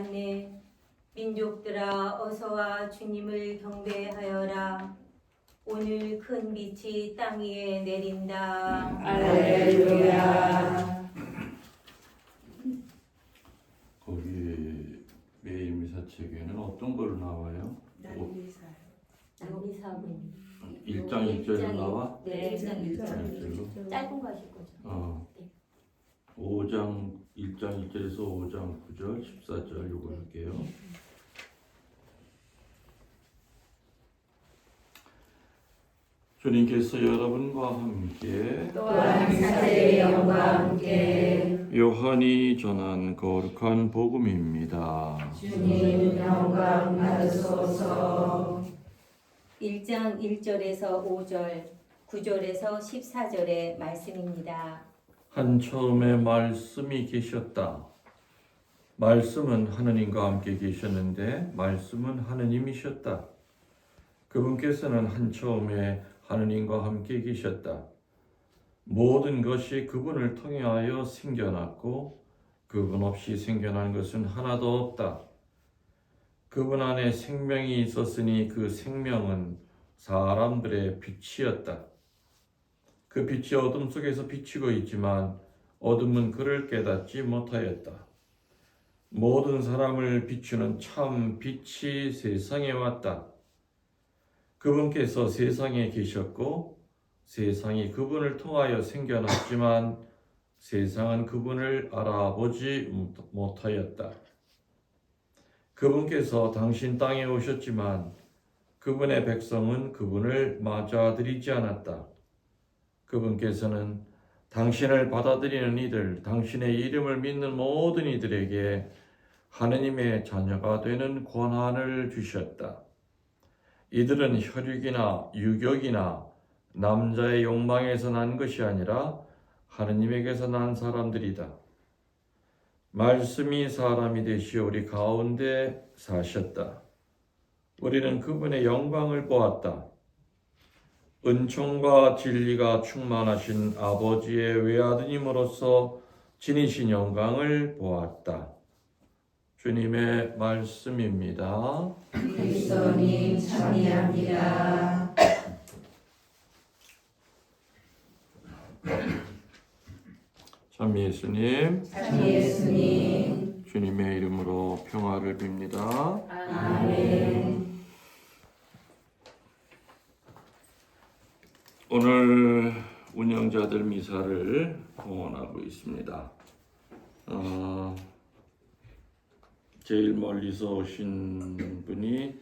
않네. 민족들아 어서와 주님을 경배하여라. 오늘 큰 빛이 땅 위에 내린다. 할렐루야. 거기 매일 미사책에는 어떤 걸로 나와요? 난리사요. 남미사분. 1장 1절로 나와? 네, 1장 1장 1절. 1절로? 짧은 거 하실 거죠? 어. 네. 5장 1장 1절에서 5장 9절 14절 요거 할게요. 주님께서 여러분과 함께 또한 사제의 영과 함께 요한이 전한 거룩한 복음입니다. 주님 영광 받으소서. 1장 1절에서 5절, 9절에서 14절의 말씀입니다. 한 처음에 말씀이 계셨다. 말씀은 하느님과 함께 계셨는데 말씀은 하느님이셨다. 그분께서는 한 처음에 하느님과 함께 계셨다. 모든 것이 그분을 통하여 생겨났고 그분 없이 생겨난 것은 하나도 없다. 그분 안에 생명이 있었으니 그 생명은 사람들의 빛이었다. 그 빛이 어둠 속에서 비치고 있지만 어둠은 그를 깨닫지 못하였다. 모든 사람을 비추는 참 빛이 세상에 왔다. 그분께서 세상에 계셨고 세상이 그분을 통하여 생겨났지만 세상은 그분을 알아보지 못하였다. 그분께서 당신 땅에 오셨지만 그분의 백성은 그분을 맞아들이지 않았다. 그분께서는 당신을 받아들이는 이들, 당신의 이름을 믿는 모든 이들에게 하느님의 자녀가 되는 권한을 주셨다. 이들은 혈육이나 유격이나 남자의 욕망에서 난 것이 아니라 하느님에게서 난 사람들이다. 말씀이 사람이 되시어 우리 가운데 사셨다. 우리는 그분의 영광을 보았다. 은총과 진리가 충만하신 아버지의 외아드님으로서 지니신 영광을 보았다. 주님의 말씀입니다. 그리스도님 참여합니다. 참 예수님, 참 예수님. 주님의 이름으로 평화를 빕니다. 아멘. 오늘 운영자들 미사를 봉헌하고 있습니다. 어, 제일 멀리서 오신 분이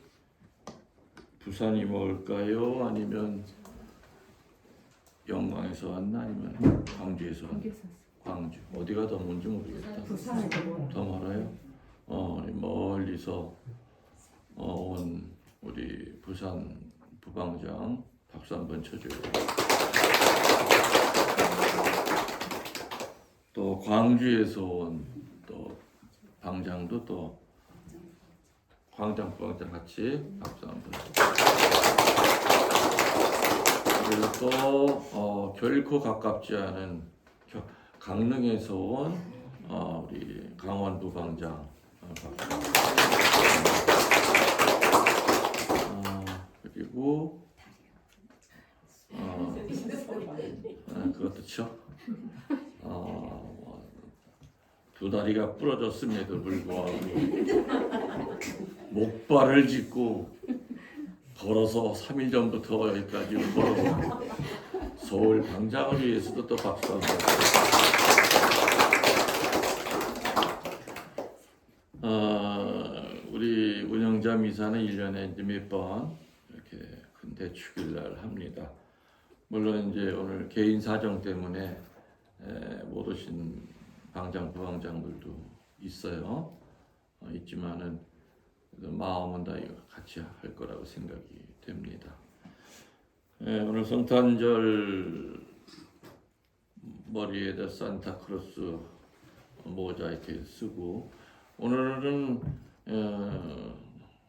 부산이 뭘까요? 아니면 영광에서 왔나? 아니면 광주에서 왔나? 광주. 어디가 더 먼지 모르겠다. 더 멀어요? 어, 멀리서 어, 온 우리 부산 부방장 박수 한번 쳐줘요. 또 광주에서 온 또 방장도 또 광장 부방장 같이 박수 한번. 그리고 또 어, 결코 가깝지 않은 겨- 강릉에서 온 어, 우리 강원 부방장 어, 박수. 어, 그리고 어, 아, 그것도 쳐. 어, 뭐, 두 다리가 부러졌음에도 불구하고 목발을 짚고 걸어서 3일 전부터 여기까지 걸어서 서울 방장을 위해서도 또 박수 한번. 어, 우리 운영자 미사는 1년에 이제 몇번 이렇게 큰 대축일날 합니다. 물론 이제 오늘 개인 사정 때문에 에, 못 오신 방장 부방장들도 있어요. 어, 있지만은 마음은 다 같이 할 거라고 생각이 됩니다. 에, 오늘 성탄절 머리에다 산타크로스 모자 이렇게 쓰고 오늘은 어,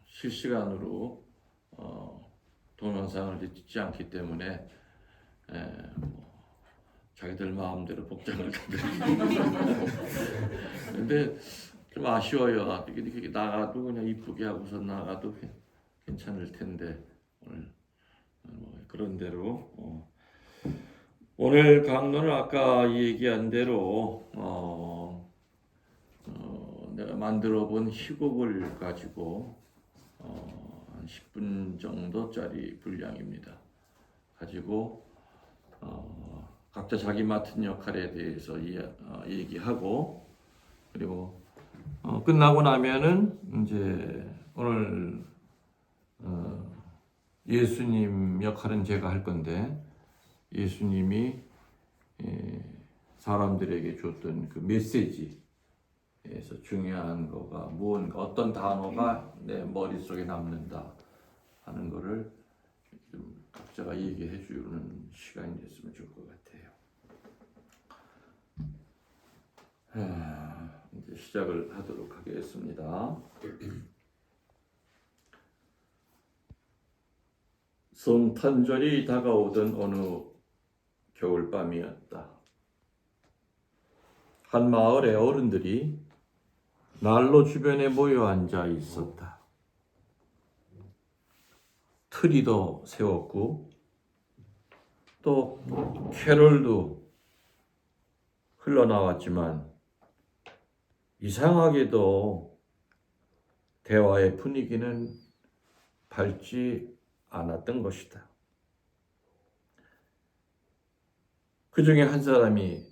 실시간으로 어, 동영상을 찍지 않기 때문에 에, 뭐, 자기들 마음대로 복장을 근데 좀 아쉬워요. 이렇게, 나가도 그냥 이쁘게 하고서 나가도 괜- 괜찮을 텐데 오늘 어, 뭐 그런 대로 어. 오늘 강론은 아까 얘기한 대로 어, 어, 내가 만들어 본 희곡을 가지고 어, 한 10분 정도짜리 분량입니다. 가지고 어, 각자 자기 맡은 역할에 대해서 이, 어, 얘기하고 그리고 어, 끝나고 나면은 이제 오늘 어, 예수님 역할은 제가 할 건데 예수님이 예, 사람들에게 줬던 그 메시지에서 중요한 거가 무언가 어떤 단어가 내 머릿속에 남는다 하는 거를 좀 각자가 얘기해 주는 시간이 됐으면 좋을 것 같아요. 하, 이제 시작을 하도록 하겠습니다. 성탄절이 다가오던 어느 겨울밤이었다. 한 마을의 어른들이 난로 주변에 모여 앉아 있었다. 트리도 세웠고 또 캐롤도 흘러나왔지만 이상하게도 대화의 분위기는 밝지 않았던 것이다. 그 중에 한 사람이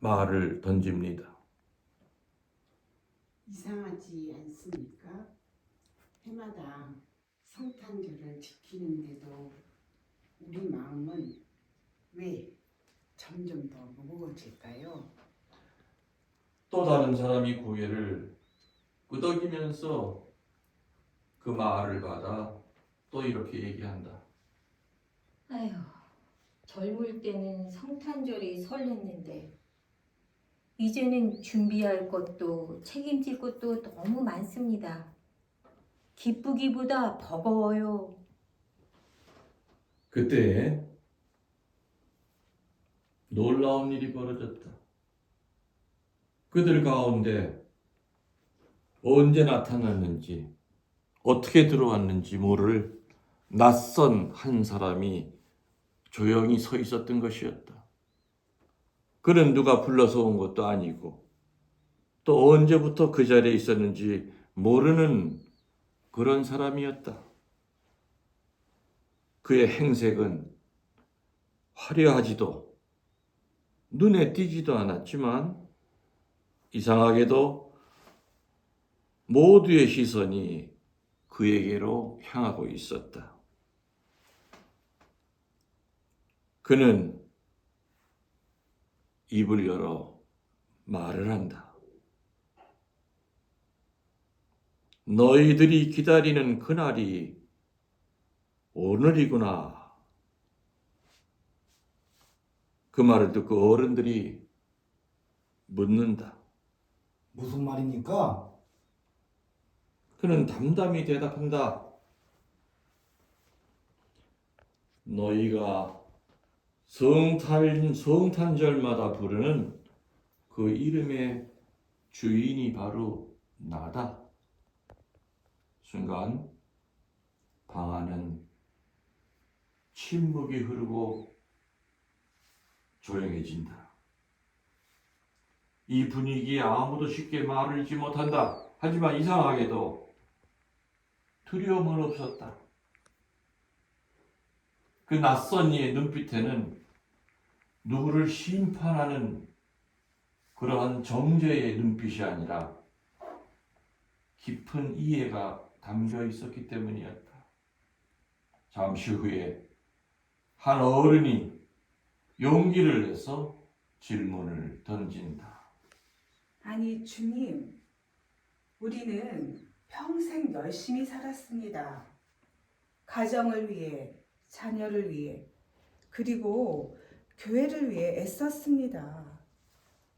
말을 던집니다. 이상하지 않습니까? 해마다 성탄절을 지키는데도 우리 마음은 왜 점점 더 무거워질까요? 또 다른 사람이 고개를 끄덕이면서 그 말을 받아 또 이렇게 얘기한다. 아휴, 젊을 때는 성탄절이 설렜는데 이제는 준비할 것도 책임질 것도 너무 많습니다. 기쁘기보다 버거워요. 그때 놀라운 일이 벌어졌다. 그들 가운데 언제 나타났는지 어떻게 들어왔는지 모를 낯선 한 사람이 조용히 서 있었던 것이었다. 그는 누가 불러서 온 것도 아니고 또 언제부터 그 자리에 있었는지 모르는 그런 사람이었다. 그의 행색은 화려하지도 눈에 띄지도 않았지만 이상하게도 모두의 시선이 그에게로 향하고 있었다. 그는 입을 열어 말을 한다. 너희들이 기다리는 그날이 오늘이구나. 그 말을 듣고 어른들이 묻는다. 무슨 말입니까? 그는 담담히 대답한다. 너희가 성탄, 성탄절마다 부르는 그 이름의 주인이 바로 나다. 순간 방 안은 침묵이 흐르고 조용해진다. 이 분위기에 아무도 쉽게 말을 잇지 못한다. 하지만 이상하게도 두려움은 없었다. 그 낯선 이의 눈빛에는 누구를 심판하는 그러한 정죄의 눈빛이 아니라 깊은 이해가 담겨 있었기 때문이었다. 잠시 후에 한 어른이 용기를 내서 질문을 던진다. 아니, 주님, 우리는 평생 열심히 살았습니다. 가정을 위해, 자녀를 위해, 그리고 교회를 위해 애썼습니다.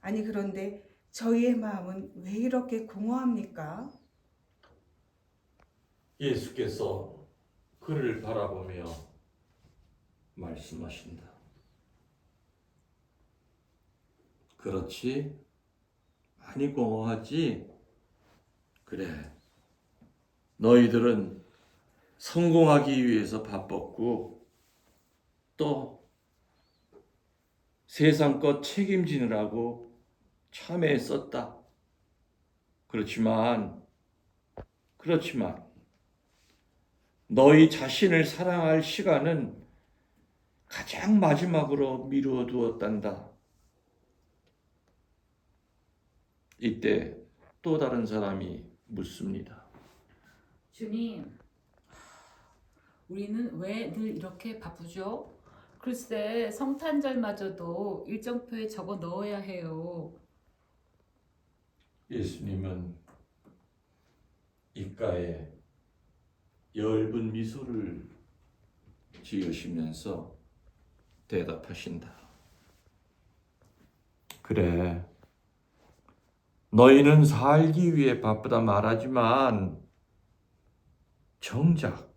아니, 그런데 저희의 마음은 왜 이렇게 공허합니까? 예수께서 그를 바라보며 말씀하신다. 그렇지? 많이 공허하지? 그래. 너희들은 성공하기 위해서 바빴고, 또 세상 것 책임지느라고 참에 썼다. 그렇지만, 그렇지만, 너희 자신을 사랑할 시간은 가장 마지막으로 미루어 두었단다. 이때 또 다른 사람이 묻습니다. 주님, 우리는 왜 늘 이렇게 바쁘죠? 글쎄, 성탄절마저도 일정표에 적어 넣어야 해요. 예수님은 입가에 엷은 미소를 지으시면서 대답하신다. 그래. 너희는 살기 위해 바쁘다 말하지만 정작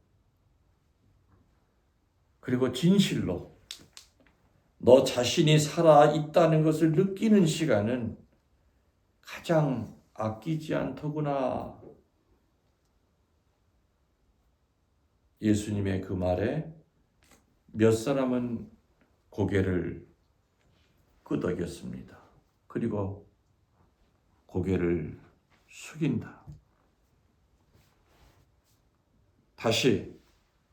그리고 진실로 너 자신이 살아 있다는 것을 느끼는 시간은 가장 아끼지 않더구나. 예수님의 그 말에 몇 사람은 고개를 끄덕였습니다. 그리고 고개를 숙인다. 다시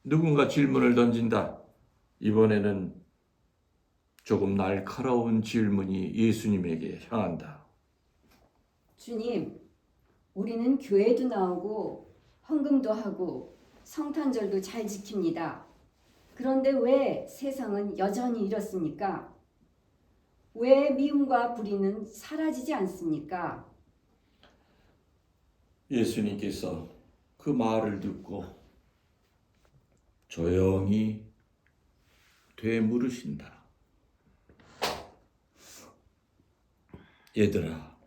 누군가 질문을 던진다. 이번에는 조금 날카로운 질문이 예수님에게 향한다. 주님, 우리는 교회도 나오고 헌금도 하고 성탄절도 잘 지킵니다. 그런데 왜 세상은 여전히 이렇습니까? 왜 미움과 불의는 사라지지 않습니까? 예수님께서 그 말을 듣고 조용히 되물으신다. 얘들아,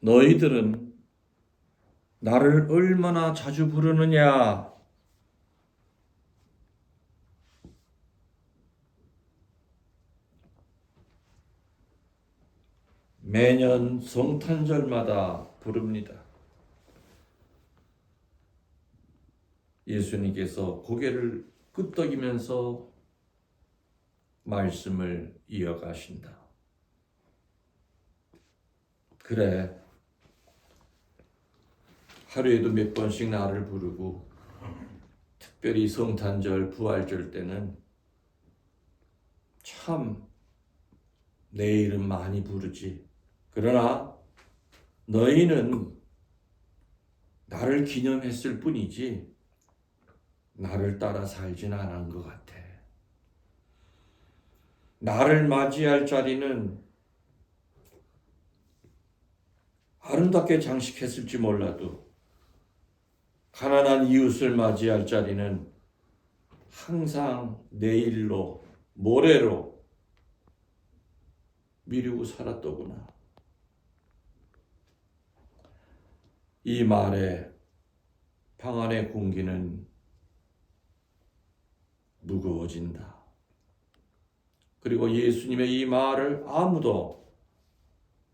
너희들은 나를 얼마나 자주 부르느냐? 매년 성탄절마다 부릅니다. 예수님께서 고개를 끄덕이면서 말씀을 이어가신다. 그래. 하루에도 몇 번씩 나를 부르고 특별히 성탄절, 부활절 때는 참 내 이름 많이 부르지. 그러나 너희는 나를 기념했을 뿐이지 나를 따라 살진 않은 것 같아. 나를 맞이할 자리는 아름답게 장식했을지 몰라도 가난한 이웃을 맞이할 자리는 항상 내일로 모레로 미루고 살았더구나. 이 말에 방 안의 공기는 무거워진다. 그리고 예수님의 이 말을 아무도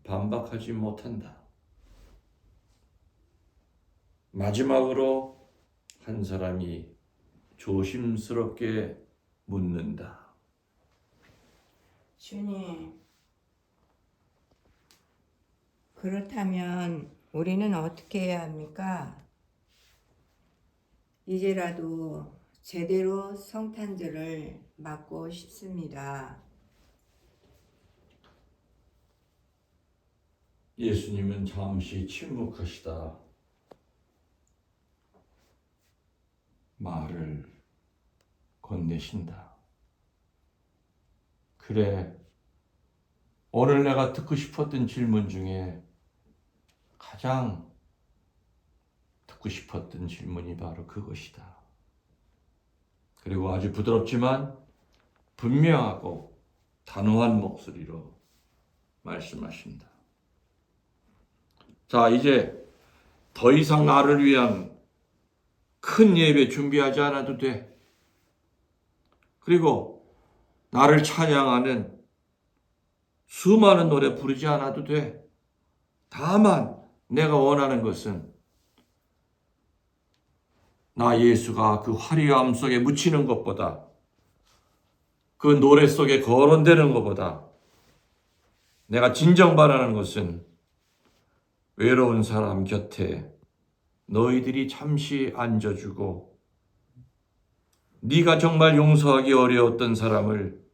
반박하지 못한다. 마지막으로 한 사람이 조심스럽게 묻는다. 주님, 그렇다면 우리는 어떻게 해야 합니까? 이제라도 제대로 성탄절을 맞고 싶습니다. 예수님은 잠시 침묵하시다 말을 건네신다. 그래, 오늘 내가 듣고 싶었던 질문 중에 가장 듣고 싶었던 질문이 바로 그것이다. 그리고 아주 부드럽지만 분명하고 단호한 목소리로 말씀하신다. 자, 이제 더 이상 나를 위한 큰 예배 준비하지 않아도 돼. 그리고 나를 찬양하는 수많은 노래 부르지 않아도 돼. 다만 내가 원하는 것은 나 예수가 그 화려함 속에 묻히는 것보다 그 노래 속에 거론되는 것보다 내가 진정 바라는 것은 외로운 사람 곁에 너희들이 잠시 앉아주고 네가 정말 용서하기 어려웠던 사람을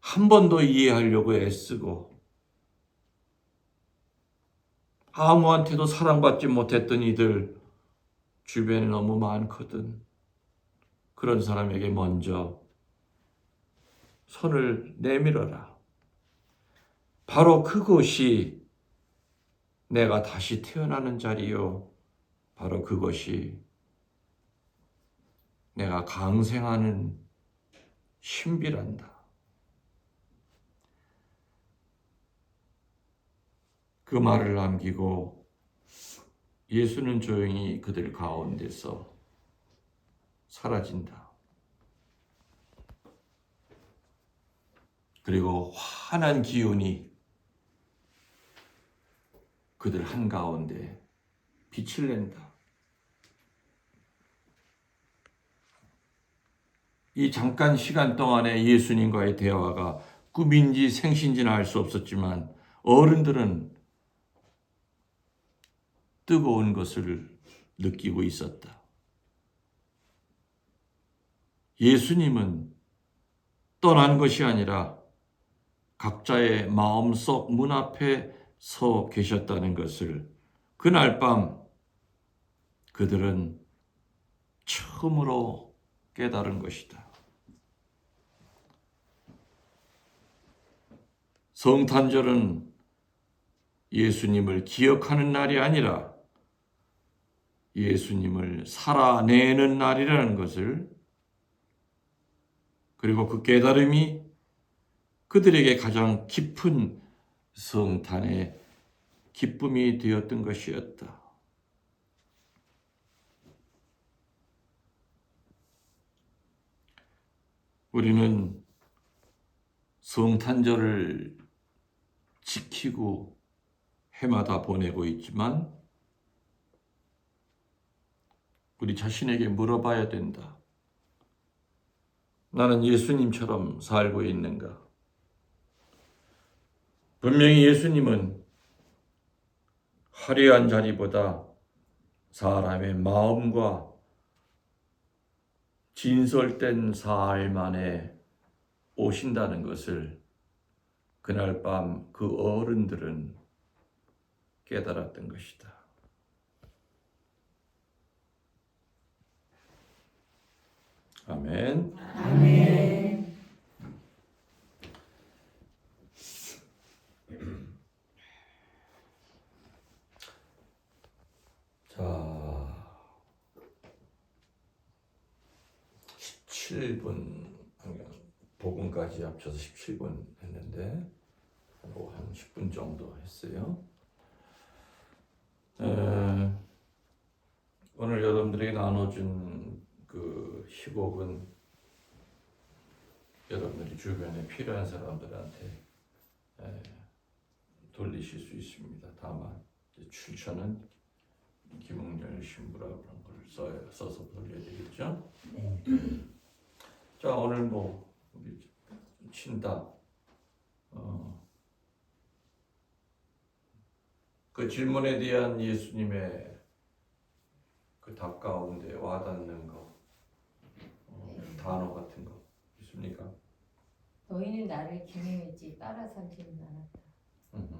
한 번 더 이해하려고 애쓰고 아무한테도 사랑받지 못했던 이들 주변에 너무 많거든. 그런 사람에게 먼저 손을 내밀어라. 바로 그곳이 내가 다시 태어나는 자리요. 바로 그것이 내가 강생하는 신비란다. 그 말을 남기고 예수는 조용히 그들 가운데서 사라진다. 그리고 환한 기운이 그들 한가운데 빛을 낸다. 이 잠깐 시간 동안에 예수님과의 대화가 꿈인지 생신지는 알 수 없었지만 어른들은 뜨거운 것을 느끼고 있었다. 예수님은 떠난 것이 아니라 각자의 마음속 문 앞에 서 계셨다는 것을 그날 밤 그들은 처음으로 깨달은 것이다. 성탄절은 예수님을 기억하는 날이 아니라 예수님을 살아내는 날이라는 것을 그리고 그 깨달음이 그들에게 가장 깊은 성탄의 기쁨이 되었던 것이었다. 우리는 성탄절을 지키고 해마다 보내고 있지만 우리 자신에게 물어봐야 된다. 나는 예수님처럼 살고 있는가? 분명히 예수님은 화려한 자리보다 사람의 마음과 진솔된 삶 안에 오신다는 것을 그날 밤 그 어른들은 깨달았던 것이다. 아멘. 아멘. 자, 17분, 복음까지 합쳐서 17분 했는데, 뭐한 10분 정도 했어요. 에, 오늘 여러분들에게 나눠준 그 희곡은 여러분들이 주변에 필요한 사람들한테 에, 돌리실 수 있습니다. 다만 출처는 김웅열 신부라고 그런 걸 써요. 써서 돌려드리죠. 자 오늘 뭐 우리 친다. 어, 그 질문에 대한 예수님의 그 답 가운데 와닿는 거 어, 단어 같은 거 있습니까? 너희는 나를 기념했지 따라 살지는 않았다. 음.